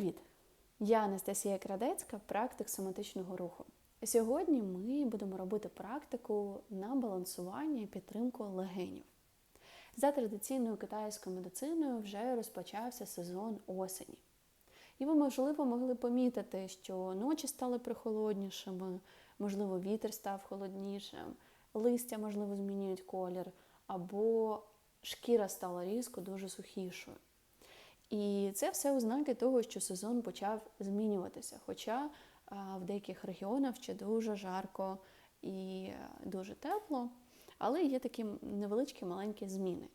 Привіт! Я Анастасія Крадецька, практик соматичного руху. Сьогодні ми будемо робити практику на балансування і підтримку легенів. За традиційною китайською медициною вже розпочався сезон осені. І ви, можливо, могли помітити, що ночі стали прохолоднішими, можливо, вітер став холоднішим, листя, можливо, змінюють колір, або шкіра стала різко дуже сухішою. І це все ознаки того, що сезон почав змінюватися. Хоча в деяких регіонах ще дуже жарко і дуже тепло, але є такі невеличкі маленькі зміни.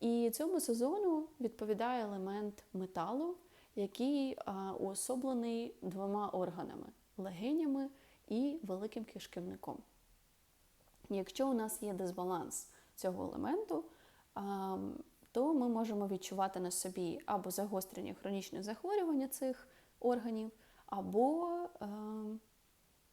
І цьому сезону відповідає елемент металу, який уособлений двома органами легенями і великим кишківником. Якщо у нас є дисбаланс цього елементу, то ми можемо відчувати на собі або загострення хронічних захворювання цих органів, або е,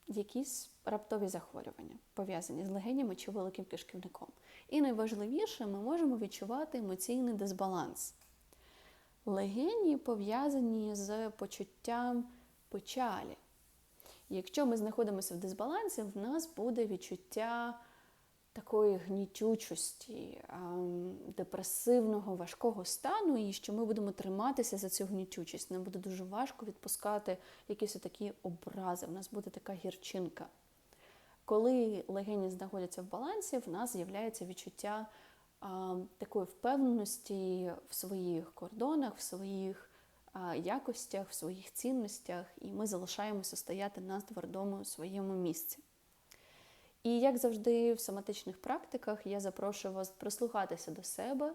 якісь раптові захворювання, пов'язані з легенями чи великим кишківником. І найважливіше, ми можемо відчувати емоційний дисбаланс. Легені пов'язані з почуттям печалі. Якщо ми знаходимося в дисбалансі, в нас буде відчуття такої гнітючості, депресивного, важкого стану, і що ми будемо триматися за цю гнітючість. Нам буде дуже важко відпускати якісь такі образи, в нас буде така гірчинка. Коли легені знаходяться в балансі, в нас з'являється відчуття а, такої впевненості в своїх кордонах, в своїх а, якостях, в своїх цінностях, і ми залишаємося стояти на твердому своєму місці. І, як завжди, в соматичних практиках я запрошую вас прислухатися до себе.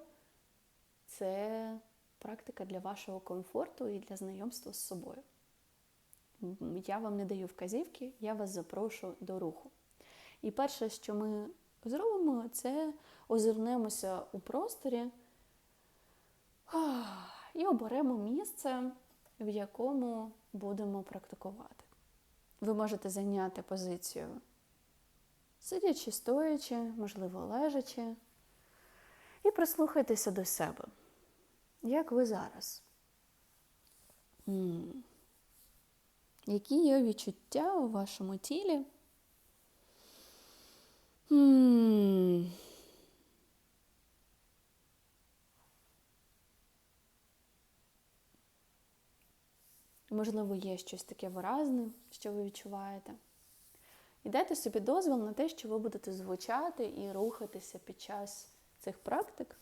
Це практика для вашого комфорту і для знайомства з собою. Я вам не даю вказівки, я вас запрошую до руху. І перше, що ми зробимо, це озирнемося у просторі і оберемо місце, в якому будемо практикувати. Ви можете зайняти позицію сидячи, стоячи, можливо, лежачи, і прислухайтеся до себе. Як ви зараз? М-м. Які є відчуття у вашому тілі? М-м. Можливо, є щось таке виразне, що ви відчуваєте. І дайте собі дозвіл на те, що ви будете звучати і рухатися під час цих практик.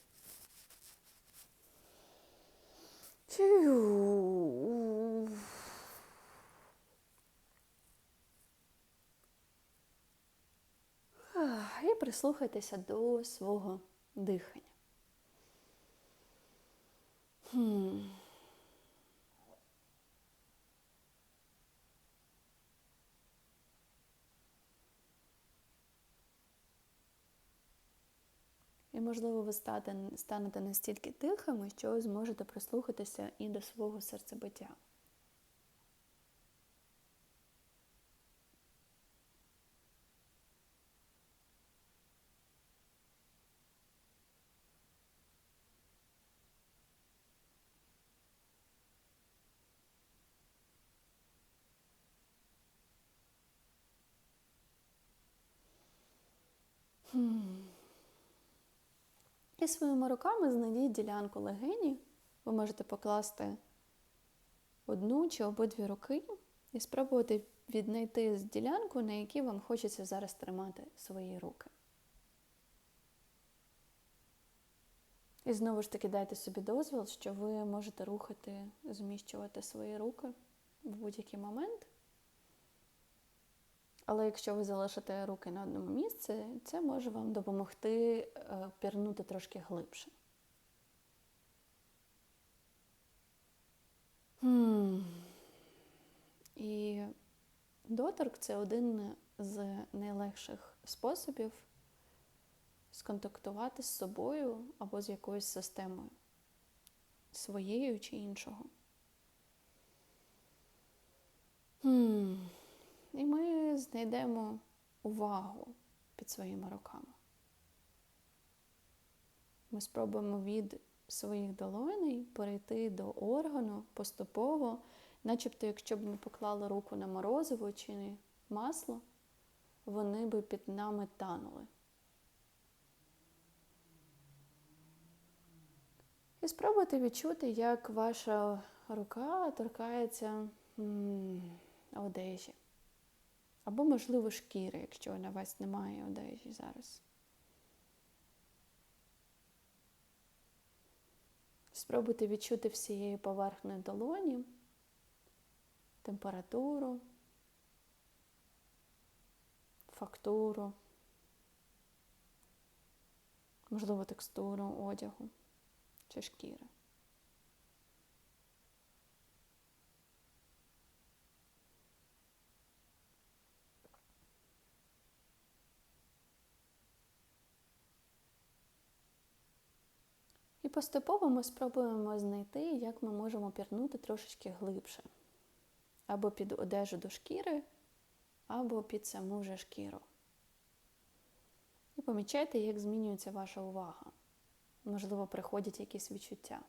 І прислухайтеся до свого дихання. І, можливо, ви станете настільки тихими, що зможете прислухатися і до свого серцебиття. Hmm. І своїми руками знайдіть ділянку легені. Ви можете покласти одну чи обидві руки і спробувати віднайти ділянку, на якій вам хочеться зараз тримати свої руки. І знову ж таки дайте собі дозвіл, що ви можете рухати, зміщувати свої руки в будь-який момент. Але якщо ви залишите руки на одному місці, це може вам допомогти е, пірнути трошки глибше. І доторк це один з найлегших способів сконтактувати з собою або з якоюсь системою, своєю чи іншого. І ми знайдемо увагу під своїми руками. Ми спробуємо від своїх долоней перейти до органу поступово, Начебто, якщо б ми поклали руку на морозиво чи масло, вони би під нами танули. І спробуйте відчути, як ваша рука торкається одежі. Або, можливо, шкіри, якщо на вас немає одежі зараз. Спробуйте відчути всією поверхнею долоні температуру, фактуру, можливо, текстуру одягу чи шкіри. Поступово ми спробуємо знайти, як ми можемо пірнути трошечки глибше. Або під одежу до шкіри, або під саму вже шкіру. І помічайте, як змінюється ваша увага. Можливо, приходять якісь відчуття.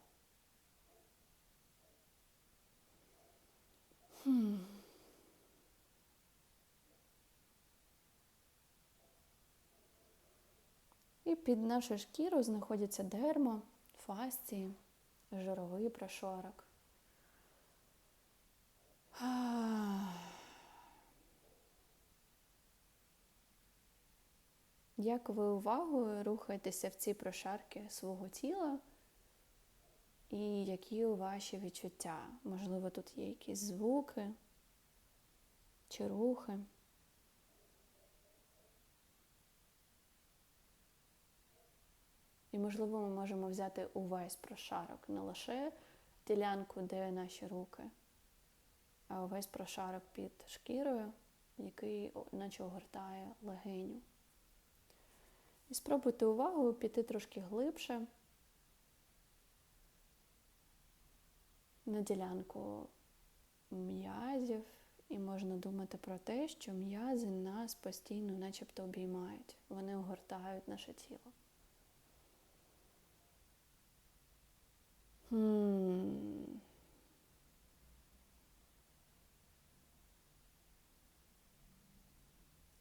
Хм. І під нашу шкіру знаходяться дерма, фасції, жировий прошарок. Як ви увагою рухаєтеся в ці прошарки свого тіла? І які ваші відчуття? Можливо, тут є якісь звуки чи рухи? І, можливо, ми можемо взяти увесь прошарок, не лише ділянку, де наші руки, а увесь прошарок під шкірою, який наче огортає легеню. І спробуйте увагу піти трошки глибше на ділянку м'язів, і можна думати про те, що м'язи нас постійно начебто обіймають, вони огортають наше тіло.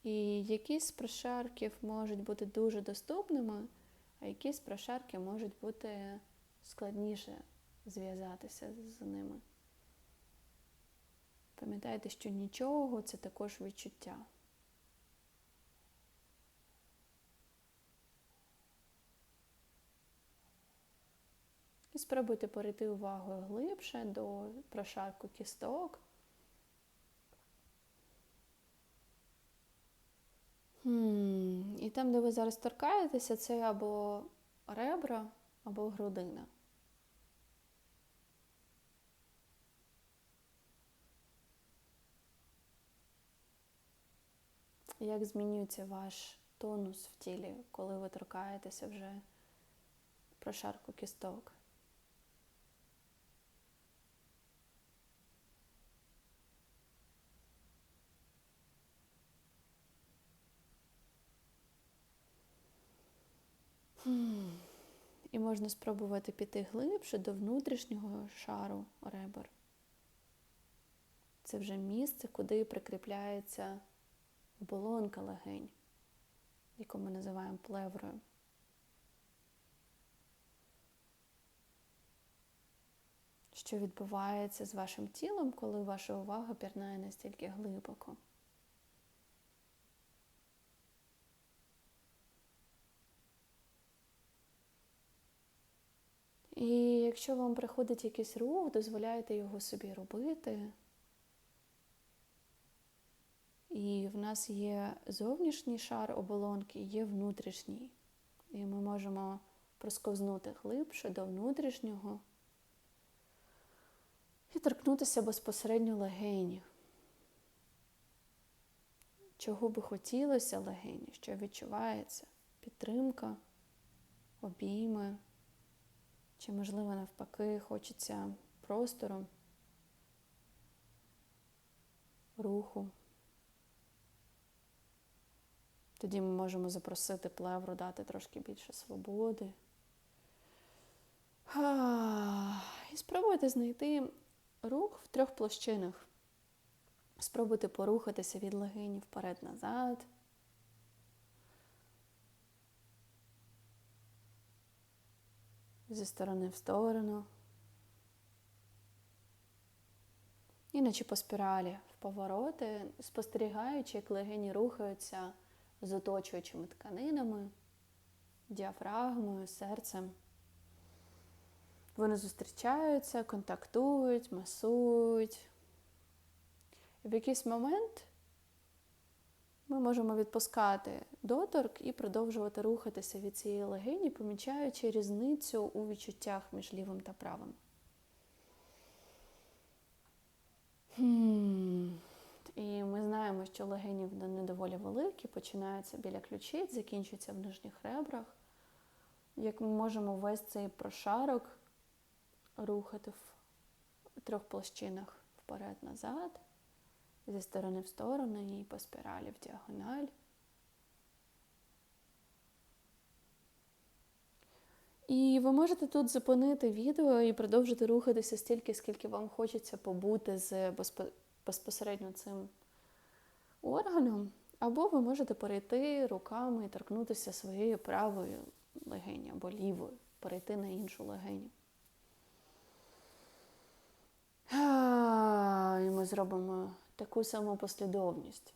І якісь з прошарків можуть бути дуже доступними, а якісь прошарки можуть бути складніше зв'язатися з ними. Пам'ятайте, що нічого це також відчуття. Спробуйте перейти увагою глибше до прошарку кісток. Хм. І там, де ви зараз торкаєтеся, це або ребра, або грудина. Як змінюється ваш тонус в тілі, коли ви торкаєтеся вже прошарку кісток? І можна спробувати піти глибше до внутрішнього шару ребер. Це вже місце, куди прикріпляється оболонка легень, яку ми називаємо плеврою. Що відбувається з вашим тілом, коли ваша увага пірнає настільки глибоко? І якщо вам приходить якийсь рух, дозволяйте його собі робити. І в нас є зовнішній шар оболонки, є внутрішній. І ми можемо просковзнути глибше до внутрішнього і торкнутися безпосередньо легені. Чого би хотілося легені, що відчувається? Підтримка, обійми. Чи, можливо, навпаки, хочеться простору, руху. Тоді ми можемо запросити плевру, дати трошки більше свободи. І спробуйте знайти рух в трьох площинах. Спробуйте порухатися від легені вперед-назад. Зі сторони в сторону. Іначе по спіралі в повороти, спостерігаючи, як легені рухаються з оточуючими тканинами, діафрагмою, серцем. Вони зустрічаються, контактують, масують. В якийсь момент ми можемо відпускати доторк і продовжувати рухатися від цієї легені, помічаючи різницю у відчуттях між лівим та правим. І ми знаємо, що легені вони доволі великі, починаються біля ключиць, закінчуються в нижніх ребрах. Як ми можемо весь цей прошарок рухати в трьох площинах вперед-назад, зі сторони в сторону і по спіралі в діагональ. І ви можете тут зупинити відео і продовжити рухатися стільки, скільки вам хочеться побути з безпосередньо цим органом, або ви можете перейти руками і торкнутися своєю правою легені або лівою, перейти на іншу легеню. І ми зробимо таку саму послідовність.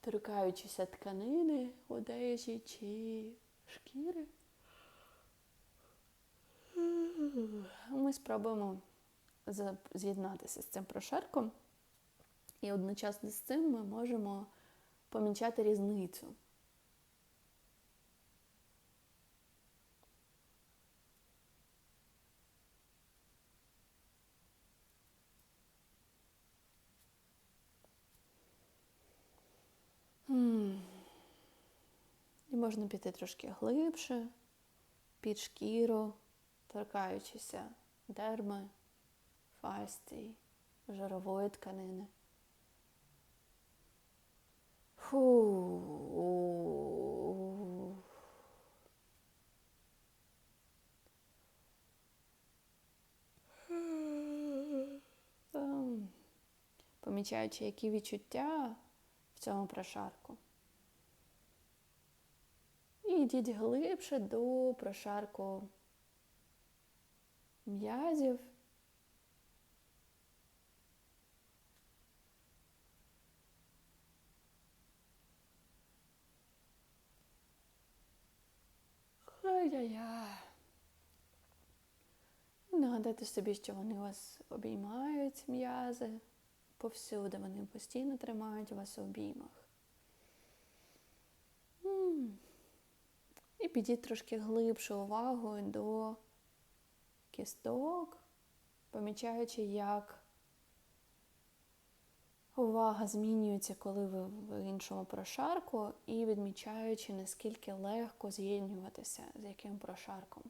Торкаючися тканини, одежі чи шкіри. Ми спробуємо з'єднатися з цим прошарком, і одночасно з цим ми можемо помічати різницю. Можна піти трошки глибше, під шкіру, торкаючися дерми, фастій, жирової тканини. Фу. Помічаючи, які відчуття в цьому прошарку. Йдіть глибше до прошарку м'язів. Ай-яй-яй. Нагадайте собі, що вони вас обіймають м'язи повсюди, вони постійно тримають вас у обіймах. І підіть трошки глибше увагу до кісток, помічаючи, як увага змінюється, коли ви в іншому прошарку, і відмічаючи, наскільки легко з'єднюватися з яким прошарком.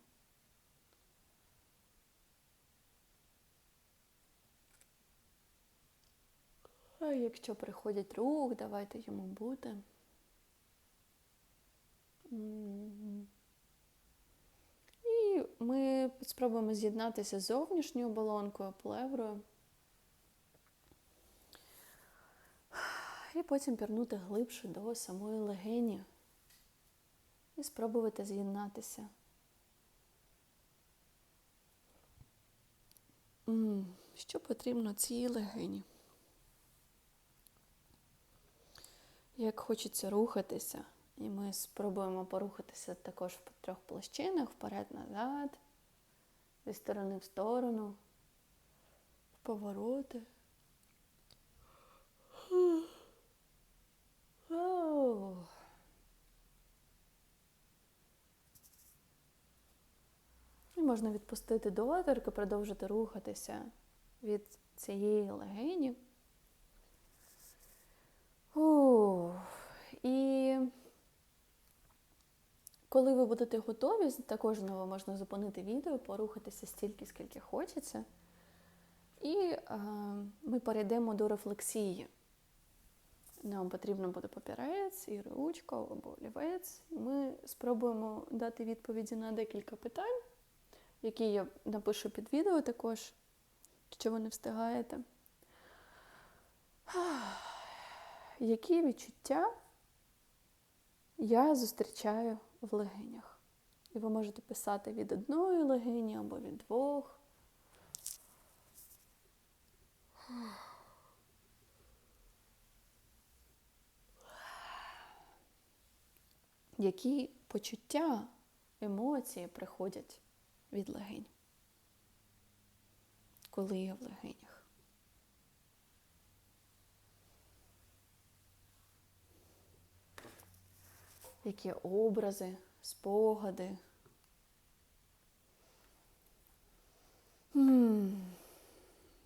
А якщо приходять рух, давайте йому бути. І ми спробуємо з'єднатися з зовнішньою оболонкою, плеврою. І потім пірнути глибше до самої легені і спробувати з'єднатися. Що потрібно цій легені? Як хочеться рухатися, і ми спробуємо порухатися також в трьох площинах, вперед-назад, зі сторони в сторону, в повороти. І можна відпустити доторк і продовжити рухатися від цієї легені. Ух. І коли ви будете готові, також знову можна зупинити відео, порухатися стільки, скільки хочеться. І е, ми перейдемо до рефлексії. Нам потрібно буде папірець і ручка або олівець. Ми спробуємо дати відповіді на декілька питань які я напишу під відео також, якщо ви не встигаєте. Які відчуття я зустрічаю в легенях? І ви можете писати від одної легені або від двох. Які почуття, емоції приходять від легень, коли я в легенях? Які образи, спогади? м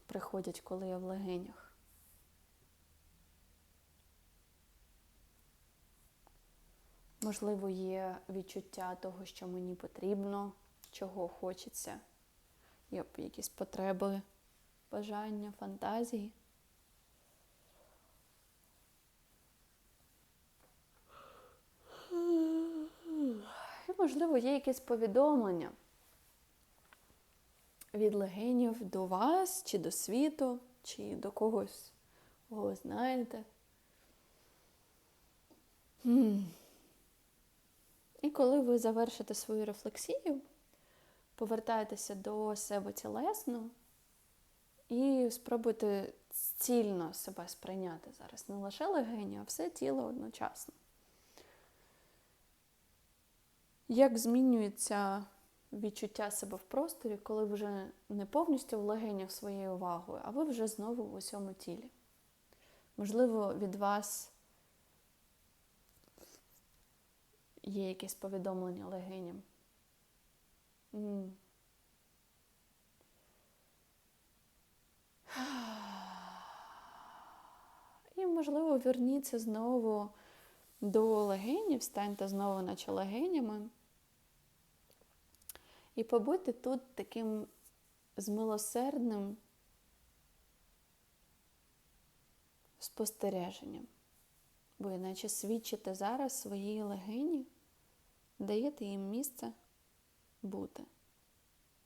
приходять, коли я в легенях? Можливо, є відчуття того, що мені потрібно, чого хочеться, є якісь потреби, бажання, фантазії. І, можливо, є якесь повідомлення від легенів до вас, чи до світу, чи до когось, кого ви знаєте. І коли ви завершите свою рефлексію, повертаєтеся до себе тілесно і спробуйте цільно себе сприйняти зараз. Не лише легені, а все тіло одночасно. Як змінюється відчуття себе в просторі, коли вже не повністю в легенях своєю увагою, а ви вже знову в усьому тілі? Можливо, від вас є якесь повідомлення легеням. І, можливо, верніться знову до легенів, станьте знову, наче легенями. І побудьте тут таким змилосердним спостереженням. Ви наче свідчите зараз своїй легені, даєте їм місце бути.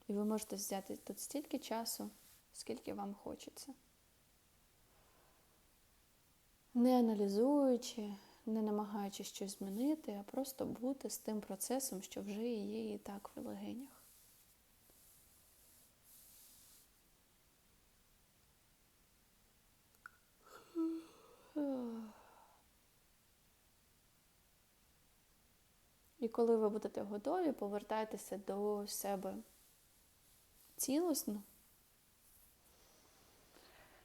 І ви можете взяти тут стільки часу, скільки вам хочеться. Не аналізуючи, не намагаючись щось змінити, а просто бути з тим процесом, що вже є і так в легенях. Коли ви будете готові, повертайтеся до себе цілосно.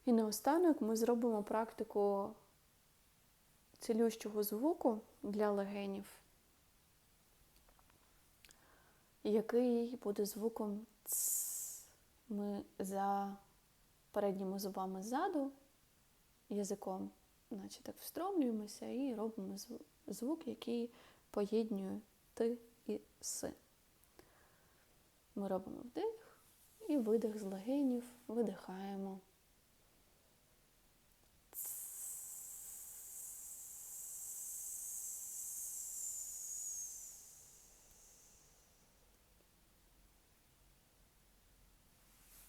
І наостанок ми зробимо практику цілющого звуку для легенів, який буде звуком. Ми за передніми зубами ззаду, язиком, наче так встромлюємося і робимо звук, який поєднює ти і си. Ми робимо вдих і видих з легенів, видихаємо.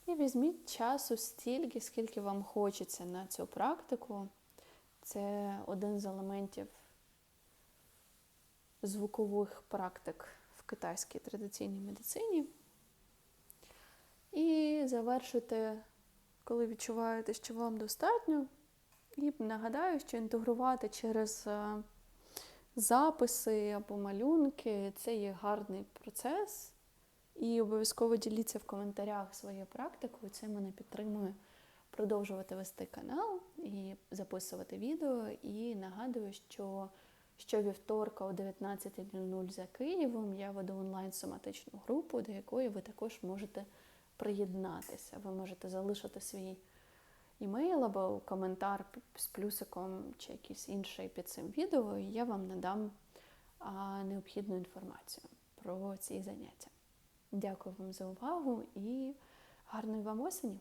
І візьміть часу стільки, скільки вам хочеться на цю практику. Це один з елементів звукових практик в китайській традиційній медицині. І завершити, коли відчуваєте, що вам достатньо. І нагадаю, що інтегрувати через е, записи або малюнки це є гарний процес. І обов'язково діліться в коментарях своєю практикою. Це мене підтримує продовжувати вести канал і записувати відео. І нагадую, що щовівторка о 19.00 за Києвом я веду онлайн-соматичну групу, до якої ви також можете приєднатися. Ви можете залишити свій імейл або коментар з плюсиком чи якийсь інший під цим відео, і я вам надам необхідну інформацію про ці заняття. Дякую вам за увагу і гарної вам осені!